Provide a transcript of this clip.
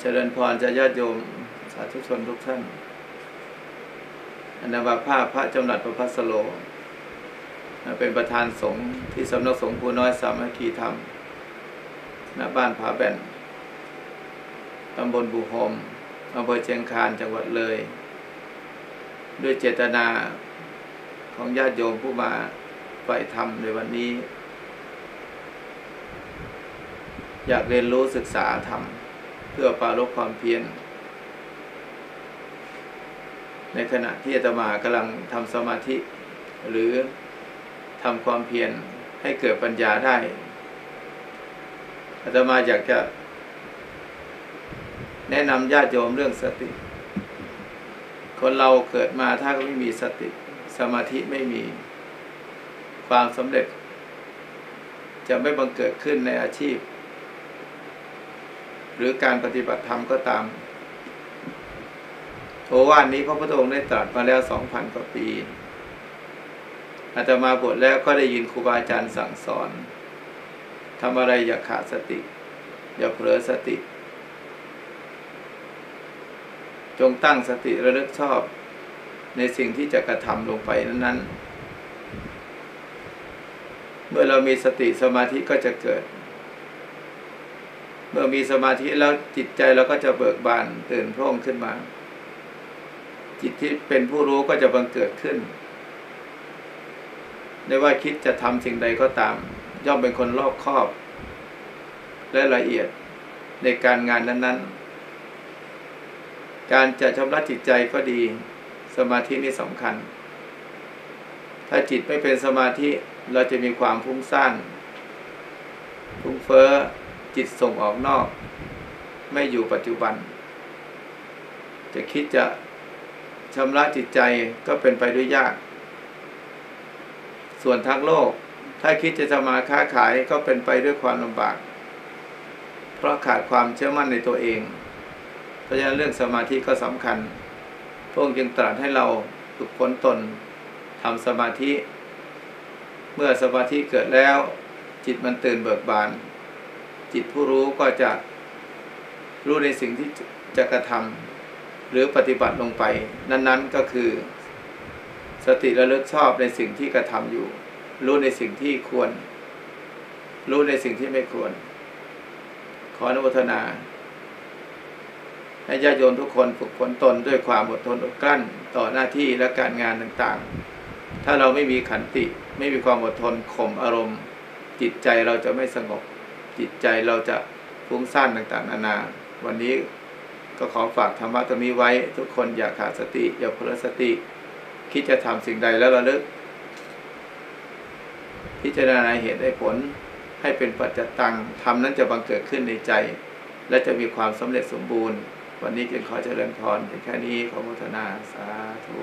เจริญพรจะญาติโยมสาธุชนทุกท่านอันนาวาภาพพระจำรัดประพัสโล เป็นประธานสงฆ์ที่สำนักสงฆ์ภูน้อยสามัคคีธรรมณบ้านผาแบนตำบลบุโฮมอำเภอเชียงคานจังหวัดเลย ด้วยเจตนาของญาติโยมผู้มาใฝ่ธรรมในวันนี้ อยากเรียนรู้ศึกษาธรรม เพื่อปราลบความเพียรในขณะที่อาตมากำลังทำสมาธิ หรือทำความเพียรให้เกิดปัญญาได้อาตมาอยากจะ แนะนำญาติโยมเรื่องสติ คนเราเกิดมาถ้าไม่มีสติ สมาธิไม่มีความสำเร็จ จะไม่บังเกิดขึ้นในอาชีพ หรือการปฏิบัติธรรมก็ตาม โอวาทนี้พระพุทธองค์ได้ตรัสมาแล้วสองพันกว่าปีอาตมาบวชแล้วก็ได้ยินครูบาอาจารย์สั่งสอนทำอะไรอย่าขาดสติ อย่าเผลอสติ จงตั้งสติระลึกชอบ ในสิ่งที่จะกระทำลงไปนั้น ๆ เมื่อเรามีสติสมาธิก็จะเกิด เมื่อมีสมาธิแล้วจิตใจเราก็จะเบิกบานตื่นพร่องขึ้นมา จิตที่เป็นผู้รู้ก็จะบังเกิดขึ้นไม่ว่าคิดจะทำสิ่งใดก็ตาม ย่อมเป็นคนรอบคอบ และละเอียดในการงานนั้น ๆ การจะชำระจิตใจก็ดี สมาธินี่สำคัญ ถ้าจิตไม่เป็นสมาธิเราจะมีความฟุ้งซ่านฟุ้งเฟ้อ จิตส่งออกนอก ไม่อยู่ปัจจุบัน จะคิดจะชำระจิตใจก็เป็นไปด้วยยาก ส่วนทางโลก ถ้าคิดจะจะมาค้าขายก็เป็นไปด้วยความลำบาก เพราะขาดความเชื่อมั่นในตัวเอง เพราะฉะนั้นเรื่องสมาธิก็สำคัญ พระองค์จึงตรัสให้เราฝึกฝนตนทำสมาธิ เมื่อสมาธิเกิดแล้ว จิตมันตื่นเบิกบาน จิตผู้รู้ก็จะรู้ในสิ่งที่จะกระทำหรือปฏิบัติลงไป นั้นๆก็คือ สติระลึกชอบในสิ่งที่กระทำอยู่ รู้ในสิ่งที่ควร รู้ในสิ่งที่ไม่ควร ขออนุโมทนาให้ญาติโยมทุกคนฝึกฝนตนด้วยความอดทนอดกลั้นต่อหน้าที่และการงานต่างๆ ถ้าเราไม่มีขันติ ไม่มีความอดทนข่มอารมณ์ จิตใจเราจะไม่สงบ จิตใจเราจะฟุ้งซ่านต่างๆนานา วันนี้ก็ขอฝากธรรมะตรงนี้ไว้ทุกคนอย่าขาดสติ อย่าเพลิสติ คิดจะทำสิ่งใดแล้วระลึกพิจารณาเหตุให้ผลให้เป็นปัจจตังทำนั้นจะบังเกิดขึ้นในใจ และจะมีความสำเร็จสมบูรณ์ วันนี้จึงขอเจริญพรเป็นแค่นี้ขอมุทนาสาธุ